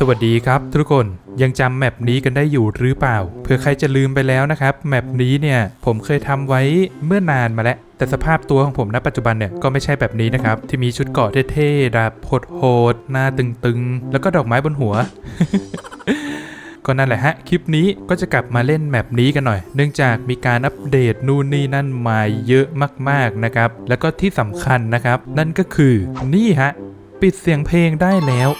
สวัสดีครับทุกคนยังจำแมปนี้กันได้อยู่หรือเปล่า เผื่อใครจะลืมไปแล้วนะครับแมปนี้เนี่ยผมเคยทำไว้เมื่อนานมาแล้วแต่สภาพตัวของผมณปัจจุบันเนี่ยก็ไม่ใช่แบบนี้นะครับ ที่มีชุดเกาะเท่ๆดาบโหดๆหน้าตึงๆ แล้วก็ดอกไม้บนหัวก็นั่นแหละฮะ คลิปนี้ก็จะกลับมาเล่นแมปนี้กันหน่อย เนื่องจากมีการอัปเดตนู่นนี่นั่นมาเยอะมากๆนะครับ แล้วก็ที่สำคัญนะครับ นั่นก็คือนี่ฮะ ปิดเสียงเพลงได้แล้ว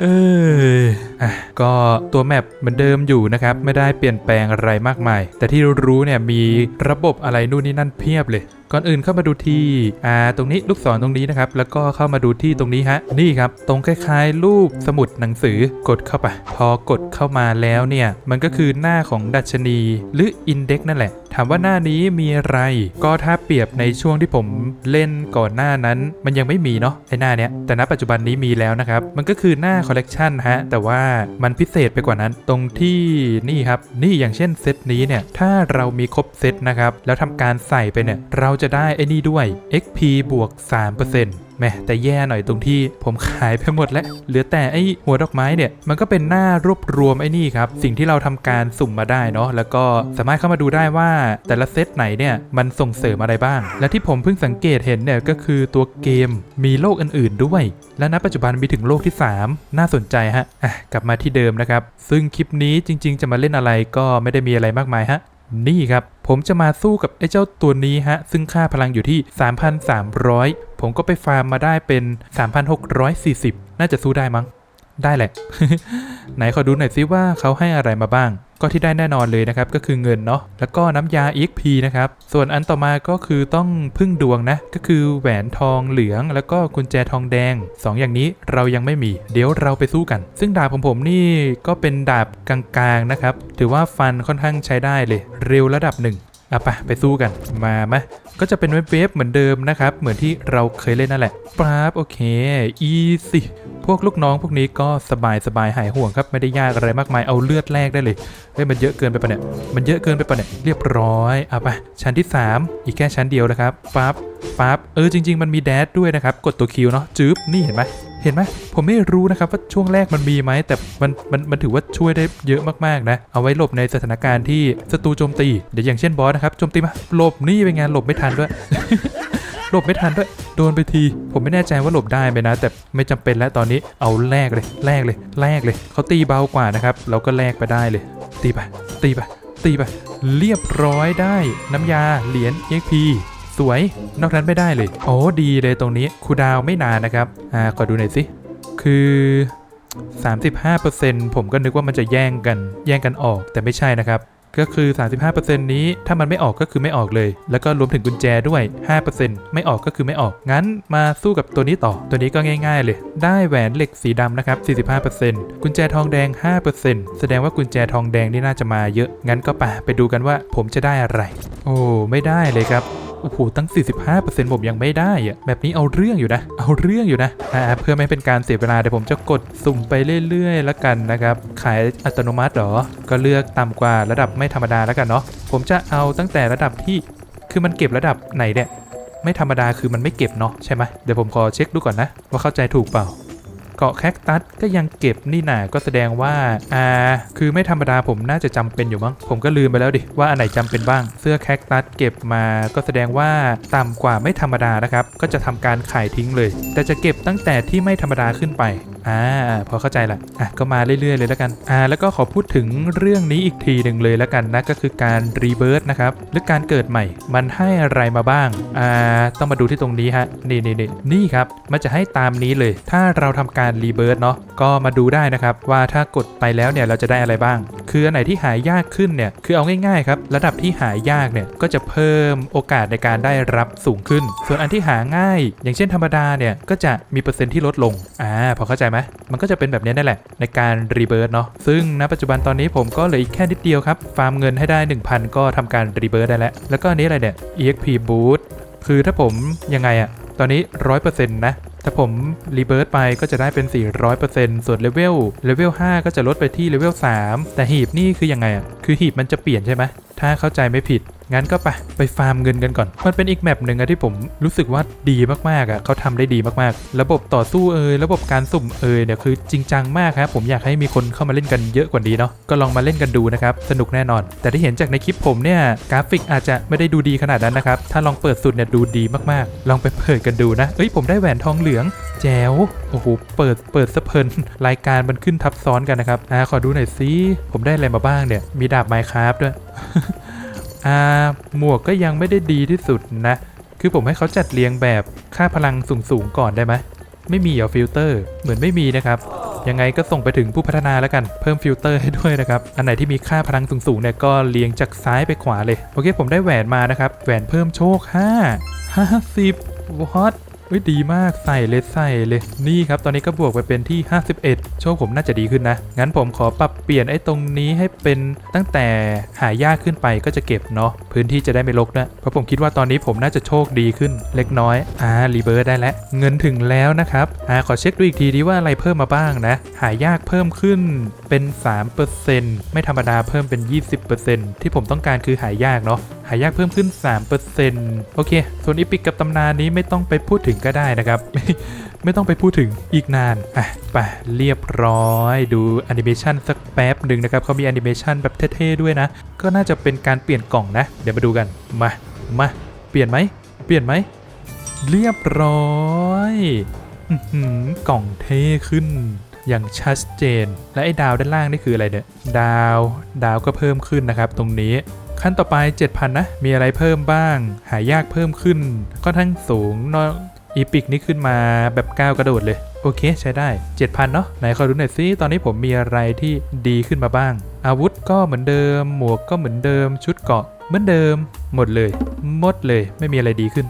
เอออะ ก็ตัวแมปเหมือนเดิมอยู่นะครับ ไม่ได้เปลี่ยนแปลงอะไรมากมาย แต่ที่รู้เนี่ยมีระบบอะไรนู่นนี่นั่นเพียบเลย ก่อนอื่นเข้ามาดูที่อ่าตรงนี้ลูกศรตรงนี้นะครับ แล้วก็เข้ามาดูที่ตรงนี้ฮะ นี่ครับ ตรงคล้ายๆ รูปสมุดหนังสือกดเข้าไป พอกดเข้ามาแล้วเนี่ย มันก็คือหน้าของดัชนีหรืออินเด็กนั่นแหละ ถามว่าหน้านี้มีอะไร ก็ถ้าเปรียบในช่วงที่ผมเล่นก่อนหน้านั้น มันยังไม่มีเนาะไอหน้าเนี้ยแต่ณปัจจุบันนี้มีแล้วนะครับมันก็คือหน้าคอลเลกชันฮะแต่ว่ามันพิเศษไปกว่านั้นตรงที่นี่ครับ นี่อย่างเช่นเซตนี้เนี่ย ถ้าเรามีครบเซตนะครับ แล้วทำการใส่ไปเนี่ย เราจะได้ไอ้นี่ด้วย XP บวก 3%แม่แต่แย่หน่อยตรงที่ผมขายไปหมดแล้วเหลือแต่ไอ้หัวดอกไม้เนี่ยมันก็เป็นหน้ารวบรวมไอ้นี่ครับสิ่งที่เราทำการสุ่มมาได้เนาะแล้วก็สามารถเข้ามาดูได้ว่าแต่ละเซตไหนเนี่ยมันส่งเสริมอะไรบ้าง และที่ผมเพิ่งสังเกตเห็นเนี่ยก็คือตัวเกมมีโลกอื่นๆด้วย และณปัจจุบันมีถึงโลกที่ 3 น่าสนใจฮะอะกลับมาที่เดิมนะครับซึ่งคลิปนี้จริง ๆ จะมาเล่นอะไรก็ไม่ได้มีอะไรมากมายฮะ นี่ครับ ผมจะมาสู้กับไอ้เจ้าตัวนี้ฮะ ซึ่งค่าพลังอยู่ที่ 3,300 ผมก็ไปฟาร์มมาได้เป็น 3,640 น่าจะสู้ได้มั้ง ได้แหละ ไหนขอดูหน่อยซิว่าเขาให้อะไรมาบ้าง ก็ที่ได้แน่นอนเลยนะครับ ก็คือเงินเนาะ แล้วก็น้ำยา EXP นะครับ ส่วนอันต่อมาก็คือต้องพึ่งดวงนะ ก็คือแหวนทองเหลือง แล้วก็กุญแจทองแดง 2ออย่างนี้เรายังไม่มี เดี๋ยวเราไปสู้กัน ซึ่งดาบของผมนี่ก็เป็นดาบกลางๆนะครับ ถือว่าฟันค่อนข้างใช้ได้เลย เร็วระดับหนึ่งอะไปไปสู้กัน มาไหมก็จะเป็นเว็บๆเหมือนเดิมนะครับ เหมือนที่เราเคยเล่นนั่นแหละปั๊บโอเค อีสิ พวกลูกน้องพวกนี้ก็สบายสบายหายห่วงครับไม่ได้ยากอะไรมากมายเอาเลือดแลกได้เลยเฮ้ยมันเยอะเกินไปปะเนี่ยมันเยอะเกินไปปะเนี่ยเรียบร้อยเอาไปชั้นที่ 3 อีกแค่ชั้นเดียวนะครับปั๊บปั๊บเออจริง ๆ มันมีแดดด้วยนะครับกดตัวคิวเนาะจื๊บนี่เห็นไหมเห็นไหมผมไม่รู้นะครับว่าช่วงแรกมันมีไหมแต่มันมันมันถือว่าช่วยได้เยอะมากๆนะเอาไว้หลบในสถานการณ์ที่ศัตรูโจมตีเดี๋ยวอย่างเช่นบอสนะครับโจมตีมาหลบนี่เป็นไงานหลบไม่ทันด้วย หลบไม่ทันด้วย โดนไปที ผมไม่แน่ใจว่าหลบได้ไหมนะ แต่ไม่จำเป็นแล้วตอนนี้เอาแลกเลยแลกเลยแลกเลยเขาตีเบากว่านะครับเราก็แลกไปได้เลย ตีไปตีไปตีไปเรียบร้อยได้น้ำยาเหรียญ EXP สวย นอกนั้นไม่ได้เลย โอ้ดีเลยตรงนี้คูดาวไม่นานนะครับ อ่าขอดูหน่อยสิ คือ 35%ผมก็นึกว่ามันจะแย่งกัน แย่งกันออกแต่ไม่ใช่นะครับ ก็คือ 35%นี้ถ้ามันไม่ออกก็คือไม่ออกเลย แล้วก็รวมถึงกุญแจด้วย 5%ไม่ออกก็คือไม่ออก งั้นมาสู้กับตัวนี้ต่อ ตัวนี้ก็ง่าย ๆ เลย ได้แหวนเหล็กสีดำนะครับ 45%กุญแจทองแดง 5%แสดงว่ากุญแจทองแดงนี่น่าจะมาเยอะ งั้นก็ไปไปดูกันว่าผมจะได้อะไร โอ้ ไม่ได้เลยครับ โอ้โห ตั้ง 45%ผมยังไม่ได้อะแบบนี้เอาเรื่องอยู่นะ เอาเรื่องอยู่นะอ่าเพื่อไม่เป็นการเสียเวลาเดี๋ยวผมจะกดสุ่มไปเรื่อยๆ แล้วกันนะครับ ขายอัตโนมัติหรอ ก็เลือกต่ำกว่าระดับไม่ธรรมดาแล้วกันเนาะ ผมจะเอาตั้งแต่ระดับที่ คือมันเก็บระดับไหนเนี่ย ไม่ธรรมดาคือมันไม่เก็บเนาะใช่ไหมเดี๋ยวผมขอเช็คดูก่อนนะ ว่าเข้าใจถูกเปล่า เกาะแคคตัสก็ยังเก็บนี่นาก็แสดงว่าอ่าคือไม่ธรรมดาผมน่าจะจำเป็นอยู่มั้งผมก็ลืมไปแล้วดิว่าอันไหนจำเป็นบ้าง เสื้อแคคตัสเก็บมาก็แสดงว่าต่ำกว่าไม่ธรรมดานะครับก็จะทำการขายทิ้งเลย แต่จะเก็บตั้งแต่ที่ไม่ธรรมดาขึ้นไป อ่าพอเข้าใจละอะก็มาเรื่อยๆเลยแล้วกันอ่าแล้วก็ขอพูดถึงเรื่องนี้อีกทีหนึ่งเลยแล้วกันนะก็คือการรีเบิร์ตนะครับหรือการเกิดใหม่ มันให้อะไรมาบ้างอ่าต้องมาดูที่ตรงนี้ฮะนี่นี่นี่นี่ครับมันจะให้ตามนี้เลย ถ้าเราทำการรีเบิร์ตเนาะก็มาดูได้นะครับว่าถ้ากดไปแล้วเนี่ยเราจะได้อะไรบ้าง คืออันไหนที่หายากขึ้นเนี่ยคือเอาง่ายๆครับระดับที่หายากเนี่ยก็จะเพิ่มโอกาสในการได้รับสูงขึ้น ส่วนอันที่หาง่าย อย่างเช่นธรรมดาเนี่ยก็จะมีเปอร์เซ็นต์ที่ลดลงอ่าพอเข้าใจไหมมันก็จะเป็นแบบนี้นั่นแหละ ในการรีเบิร์ตเนาะซึ่งณปัจจุบันตอนนี้ผมก็เหลืออีกแค่นิดเดียวครับ ฟาร์มเงินให้ได้ 1,000 ก็ทำการรีเบิร์ตได้แล้ว แล้วก็อันนี้อะไรเนี่ย EXP boost คือถ้าผมยังไงอะตอนนี้ 100%นะถ้าผมรีเบิร์ตไปก็จะได้เป็น 400%ส่วนเลเวลเลเวล5ก็จะลดไปที่เลเวล3แต่หีบนี่คือยังไงอะคือหีบมันจะเปลี่ยนใช่ไหมถ้าเข้าใจไม่ผิด งั้นก็ไปไปฟาร์มเงินกันก่อน มันเป็นอีกแมปหนึ่งอะที่ผมรู้สึกว่าดีมากๆอะเขาทำได้ดีมากๆ ระบบต่อสู้เอยระบบการสุ่มเอยเนี่ยคือจริงจังมากครับผมอยากให้มีคนเข้ามาเล่นกันเยอะกว่านี้เนาะก็ลองมาเล่นกันดูนะครับสนุกแน่นอน แต่ที่เห็นจากในคลิปผมเนี่ยกราฟิกอาจจะไม่ได้ดูดีขนาดนั้นนะครับถ้าลองเปิดสุดเนี่ยดูดีมากๆ ลองไปเปิดกันดูนะเอ้ยผมได้แหวนทองเหลืองแจ๋วโอ้โหเปิดเปิดสะเพลินรายการมันขึ้นทับซ้อนกันนะครับอ่าขอดูหน่อยสิผมได้อะไรมาบ้างเนี่ยมีดาบไมค์คราฟด้วย อ่าหมวกก็ยังไม่ได้ดีที่สุดนะ คือผมให้เขาจัดเรียงแบบค่าพลังสูงๆก่อนได้ไหมไม่มีเหรอฟิลเตอร์ เหมือนไม่มีนะครับ ยังไงก็ส่งไปถึงผู้พัฒนาแล้วกัน เพิ่มฟิลเตอร์ให้ด้วยนะครับ อันไหนที่มีค่าพลังสูงๆเนี่ยก็เรียงจากซ้ายไปขวาเลย โอเคผมได้แหวนมานะครับ แหวนเพิ่มโชค 5 50วอต เฮ้ยดีมากใส่เลยใส่เลยนี่ครับตอนนี้ก็บวกไปเป็นที่ 51 โชคผมน่าจะดีขึ้นนะ งั้นผมขอปรับเปลี่ยนไอ้ตรงนี้ให้เป็นตั้งแต่หายากขึ้นไปก็จะเก็บเนาะพื้นที่จะได้ไม่รกนะเพราะผมคิดว่าตอนนี้ผมน่าจะโชคดีขึ้นเล็กน้อยอ่ารีเบิร์ดได้แล้ว เงินถึงแล้วนะครับอ่าขอเช็คดูอีกทีดีว่าอะไรเพิ่มมาบ้างนะ หายากเพิ่มขึ้นเป็น 3%ไม่ธรรมดาเพิ่มเป็น 20%ที่ผมต้องการคือหายากเนาะหายากเพิ่มขึ้น 3%โอเค ส่วนอีพิกกับตำนานนี้ไม่ต้องไปพูดถึงก็ได้นะครับไม่ไม่ต้องไปพูดถึงอีกนาน อะไปเรียบร้อยดูแอนิเมชันสักแป๊บหนึ่งนะครับเขามีแอนิเมชันแบบเท่ๆด้วยนะ ก็น่าจะเป็นการเปลี่ยนกล่องนะ เดี๋ยวมาดูกัน มา มา เปลี่ยนไหม เปลี่ยนไหม เรียบร้อยอื้อหือกล่องเท่ขึ้นอย่างชัดเจน และไอ้ดาวด้านล่างนี่คืออะไรเนี่ย ดาว ดาวก็เพิ่มขึ้นนะครับ ตรงนี้ ขั้นต่อไป 7,000 นะ มีอะไรเพิ่มบ้าง หายากเพิ่มขึ้นก็ทั้งสูงนออีพิกนี่ขึ้นมาแบบก้าวกระโดดเลย โอเคใช้ได้ 7,000 เนาะไหนขอดูหน่อยซิตอนนี้ผมมีอะไรที่ดีขึ้นมาบ้าง อาวุธก็เหมือนเดิม หมวกก็เหมือนเดิม ชุดเกราะเหมือนเดิม หมดเลย หมดเลย ไม่มีอะไรดีขึ้น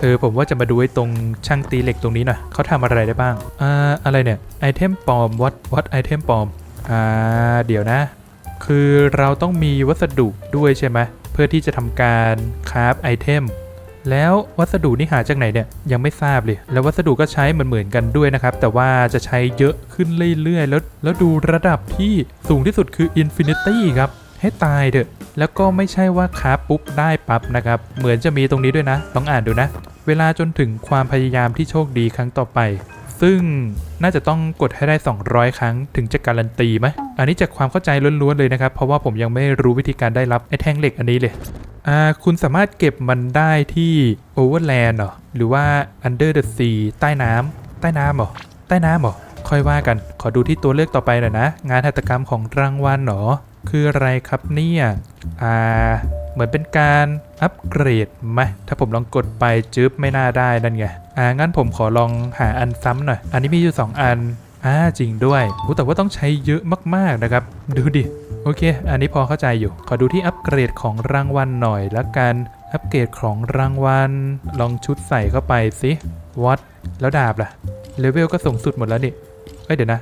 เออผมว่าจะมาดูไอ้ตรงช่างตีเหล็กตรงนี้หน่อยเขาทำอะไรได้บ้างอ่าอะไรเนี่ยไอเทมปลอมวัดวัดไอเทมปลอมอ่าเดี๋ยวนะ คือเราต้องมีวัสดุด้วยใช่ไหมเพื่อที่จะทำการคราฟไอเทมแล้ววัสดุนี่หาจากไหนเนี่ยยังไม่ทราบเลย แล้ววัสดุก็ใช้เหมือนเหมือนกันด้วยนะครับ แต่ว่าจะใช้เยอะขึ้นเรื่อยๆ แล้วแล้วดูระดับที่สูงที่สุดคือ Infinity ครับให้ตายเถอะ แล้วก็ไม่ใช่ว่าคราฟปุ๊บได้ปั๊บนะครับ เหมือนจะมีตรงนี้ด้วยนะลองอ่านดูนะ เวลาจนถึงความพยายามที่โชคดีครั้งต่อไป ซึ่งน่าจะต้องกดให้ได้ 200 ครั้งถึงจะการันตีไหมอันนี้จากความเข้าใจล้วนๆเลยนะครับ เพราะว่าผมยังไม่รู้วิธีการได้รับไอ้แท่งเหล็กอันนี้เลยอ่าคุณสามารถเก็บมันได้ที่ Overland เหรอหรือว่า Under the Sea ใต้น้ำใต้น้ำเหรอใต้น้ำเหรอค่อยว่ากัน ขอดูที่ตัวเลือกต่อไปหน่อยนะ งานหัตถกรรมของรางวัลเหรอ คืออะไรครับเนี่ย อ่า เหมือนเป็นการอัปเกรดไหมถ้าผมลองกดไปจึ๊บไม่น่าได้นั่นไง อ่างั้นผมขอลองหาอันซ้ำหน่อย อันนี้มีอยู่ 2 อัน อ่าจริงด้วยโอ้แต่ว่าต้องใช้เยอะมากๆนะครับ ดูดิ โอเค อันนี้พอเข้าใจอยู่ ขอดูที่อัปเกรดของรางวัลหน่อยละกัน อัปเกรดของรางวัล ลองชุดใส่เข้าไปสิวัดแล้วดาบล่ะ เลเวลก็สูงสุดหมดแล้วนี่ เอ้ยเดี๋ยวนะ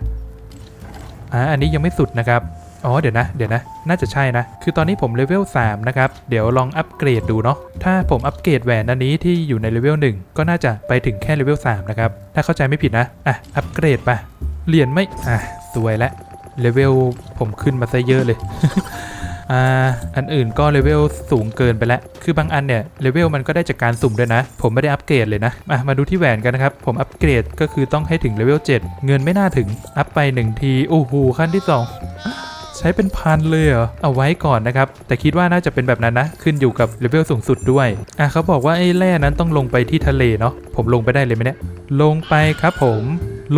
อ่าอันนี้ยังไม่สุดนะครับ อ๋อเดี๋ยวนะเดี๋ยวนะน่าจะใช่นะ คือตอนนี้ผมเลเวล3นะครับ เดี๋ยวลองอัปเกรดดูเนาะถ้าผมอัปเกรดแหวนอันนี้ที่อยู่ในเลเวล1ก็น่าจะไปถึงแค่เลเวล3นะครับ ถ้าเข้าใจไม่ผิดนะ อะ อัปเกรดไปเหรียญไม่ อะสวยแล้วเลเวลผมขึ้นมาซะเยอะเลยอ่าอันอื่นก็เลเวลสูงเกินไปแล้ว คือบางอันเนี่ยเลเวลมันก็ได้จากการสุ่มด้วยนะ ผมไม่ได้อัปเกรดเลยนะอะมาดูที่แหวนกันนะครับ ผมอัปเกรดก็คือต้องให้ถึงเลเวล7 เงินไม่น่าถึง อัพไป1ที โอ้โหขั้นที่ 2 ใช้เป็นพันเลยเหรอ เอาไว้ก่อนนะครับ แต่คิดว่าน่าจะเป็นแบบนั้นนะ ขึ้นอยู่กับเลเวลสูงสุดด้วย อะเขาบอกว่าไอ้แร่นั้นต้องลงไปที่ทะเลเนาะ ผมลงไปได้เลยไหมเนี่ย ลงไปครับผม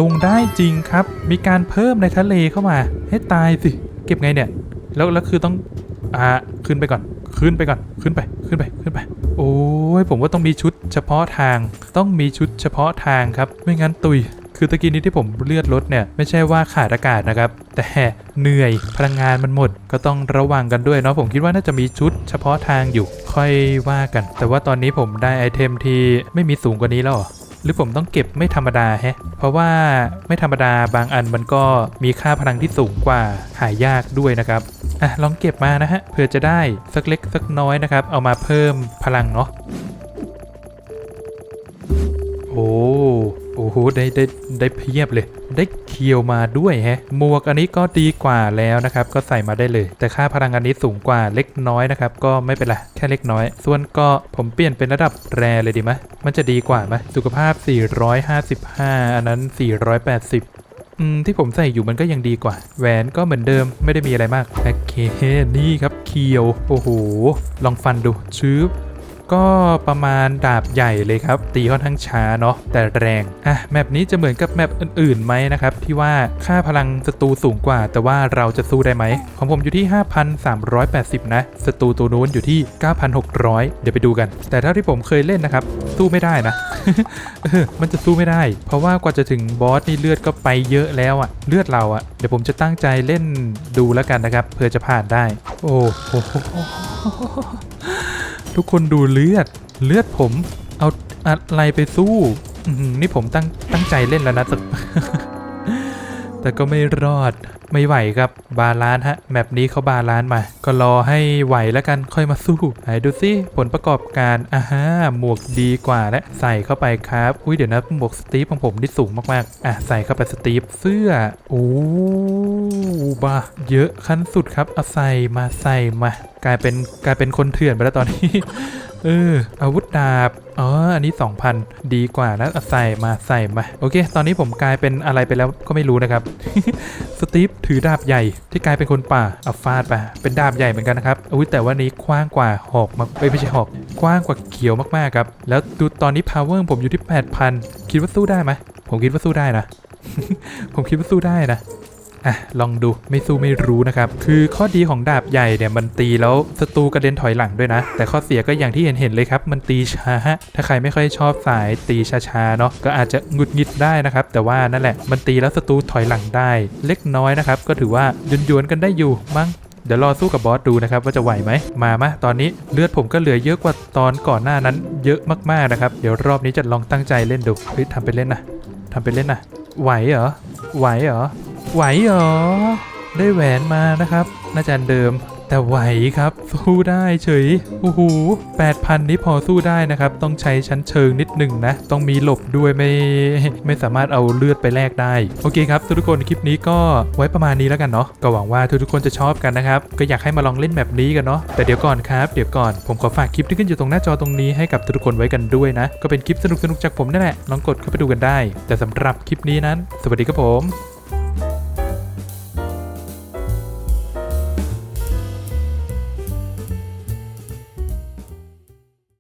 ลงได้จริงครับ มีการเพิ่มในทะเลเข้ามา ให้ตายสิ เก็บไงเนี่ย แล้วแล้วคือต้อง อ่า ขึ้นไปก่อน ขึ้นไปก่อน ขึ้นไป ขึ้นไป ขึ้นไป โอ้ย ผมว่าต้องมีชุดเฉพาะทาง ต้องมีชุดเฉพาะทางครับ ไม่งั้นตุย คือตะกี้นี้ที่ผมเลือดลดเนี่ยไม่ใช่ว่าขาดอากาศนะครับ แต่เหนื่อยพลังงานมันหมด ก็ต้องระวังกันด้วยเนาะผมคิดว่าน่าจะมีชุดเฉพาะทางอยู่ค่อยว่ากัน แต่ว่าตอนนี้ผมได้ไอเทมที่ไม่มีสูงกว่านี้แล้วหรือผมต้องเก็บไม่ธรรมดาแฮะ เพราะว่าไม่ธรรมดาบางอันมันก็มีค่าพลังที่สูงกว่าหายากด้วยนะครับ อะ ลองเก็บมานะฮะเผื่อจะได้สักเล็กสักน้อยนะครับ เอามาเพิ่มพลังเนาะ โอ้ โอ้โหได้ได้ได้เพียบเลย ได้เคียวมาด้วยฮะหมวกอันนี้ก็ดีกว่าแล้วนะครับ ก็ใส่มาได้เลย แต่ค่าพลังอันนี้สูงกว่าเล็กน้อยนะครับ ก็ไม่เป็นไรแค่เล็กน้อย ส่วนก็ผมเปลี่ยนเป็นระดับแรเลยดีไหมมันจะดีกว่าไหมสุขภาพ 455 อันนั้น 480อืมที่ผมใส่อยู่มันก็ยังดีกว่า แหวนก็เหมือนเดิมไม่ได้มีอะไรมากโอเคนี่ครับเคียว โอ้โห ลองฟันดูชืบ ก็ประมาณดาบใหญ่เลยครับ ตีค่อนข้างช้าเนาะแต่แรงอะแมปนี้จะเหมือนกับแมปอื่นๆไหมนะครับ ที่ว่าค่าพลังศัตรูสูงกว่า แต่ว่าเราจะสู้ได้ไหม ของผมอยู่ที่ 5,380 นะศัตรูตัวนู้นอยู่ที่ 9,600 เดี๋ยวไปดูกัน แต่เท่าที่ผมเคยเล่นนะครับ สู้ไม่ได้นะมันจะสู้ไม่ได้ เพราะว่ากว่าจะถึงบอสนี่เลือดก็ไปเยอะแล้วอะเลือดเราอะเดี๋ยวผมจะตั้งใจเล่นดูแล้วกันนะครับเพื่อจะผ่านได้ โอ้โห ทุกคนดูเลือด เลือดผมเอาอะไรไปสู้นี่ผมตั้งตั้งใจเล่นแล้วนะแต่ แต่ก็ไม่รอดไม่ไหวครับบาลานฮะแมปนี้เขาบาลานมา ก็รอให้ไหวแล้วกันค่อยมาสู้ไหนดูสิผลประกอบการอ่าฮะหมวกดีกว่าและใส่เข้าไปครับอุ้ยเดี๋ยวนะหมวกสตีฟของผมนี่สูงมากๆอะใส่เข้าไปสตีฟเสื้อโอ้บาเยอะขั้นสุดครับเอาใส่มาใส่มากลายเป็นกลายเป็นคนเถื่อนไปแล้วตอนนี้เอออาวุธดาบ อ๋อ อันนี้ 2,000 ดีกว่านะเอาใส่มาใส่มา โอเค ตอนนี้ผมกลายเป็นอะไรไปแล้วก็ไม่รู้นะครับ สตีฟถือดาบใหญ่ที่กลายเป็นคนป่าเอาฟาดไป เป็นดาบใหญ่เหมือนกันนะครับอุ้ยแต่ว่านี้กว้างกว่าหอกมาไม่ใช่หอก กว้างกว่าเขียวมากๆครับ แล้วดูตอนนี้ power ผมอยู่ที่ 8,000 คิดว่าสู้ได้ไหมผมคิดว่าสู้ได้นะ ผมคิดว่าสู้ได้นะ อะลองดูไม่สู้ไม่รู้นะครับ คือข้อดีของดาบใหญ่เนี่ยมันตีแล้วศัตรูกระเด็นถอยหลังด้วยนะ แต่ข้อเสียก็อย่างที่เห็นเห็นเลยครับ มันตีช้า ถ้าใครไม่ค่อยชอบสายตีช้าๆเนาะก็อาจจะหงุดหงิดได้นะครับ แต่ว่านั่นแหละมันตีแล้วศัตรูถอยหลังได้ เล็กน้อยนะครับ ก็ถือว่าหยวนๆกันได้อยู่มั้งเดี๋ยวรอสู้กับบอสดูนะครับว่าจะไหวไหม มามาตอนนี้เลือดผมก็เหลือเยอะกว่าตอนก่อนหน้านั้น เยอะมากๆนะครับ เดี๋ยวรอบนี้จะลองตั้งใจเล่นดูเฮ้ยทำไปเล่นนะทำไปเล่นนะไหวเหรอไหวเหรอ ไหวเหรอ ได้แหวนมานะครับน่าจะเดิม แต่ไหวครับ สู้ได้เฉยโอ้โห8,000นี้พอสู้ได้นะครับ ต้องใช้ชั้นเชิงนิดหนึ่งนะ ต้องมีหลบด้วยไม่ไม่สามารถเอาเลือดไปแลกได้ โอเคครับ ทุกคนคลิปนี้ก็ไว้ประมาณนี้แล้วกันเนาะก็หวังว่าทุกๆคนจะชอบกันนะครับ ก็อยากให้มาลองเล่นแบบนี้กันเนาะแต่เดี๋ยวก่อนครับเดี๋ยวก่อนผมขอฝากคลิปที่ขึ้นอยู่ตรงหน้าจอตรงนี้ให้กับทุกคนไว้กันด้วยนะ ก็เป็นคลิปสนุกๆจากผมนั่นแหละลองกดเข้าไปดูกันได้ แต่สำหรับคลิปนี้นั้น สวัสดีครับผม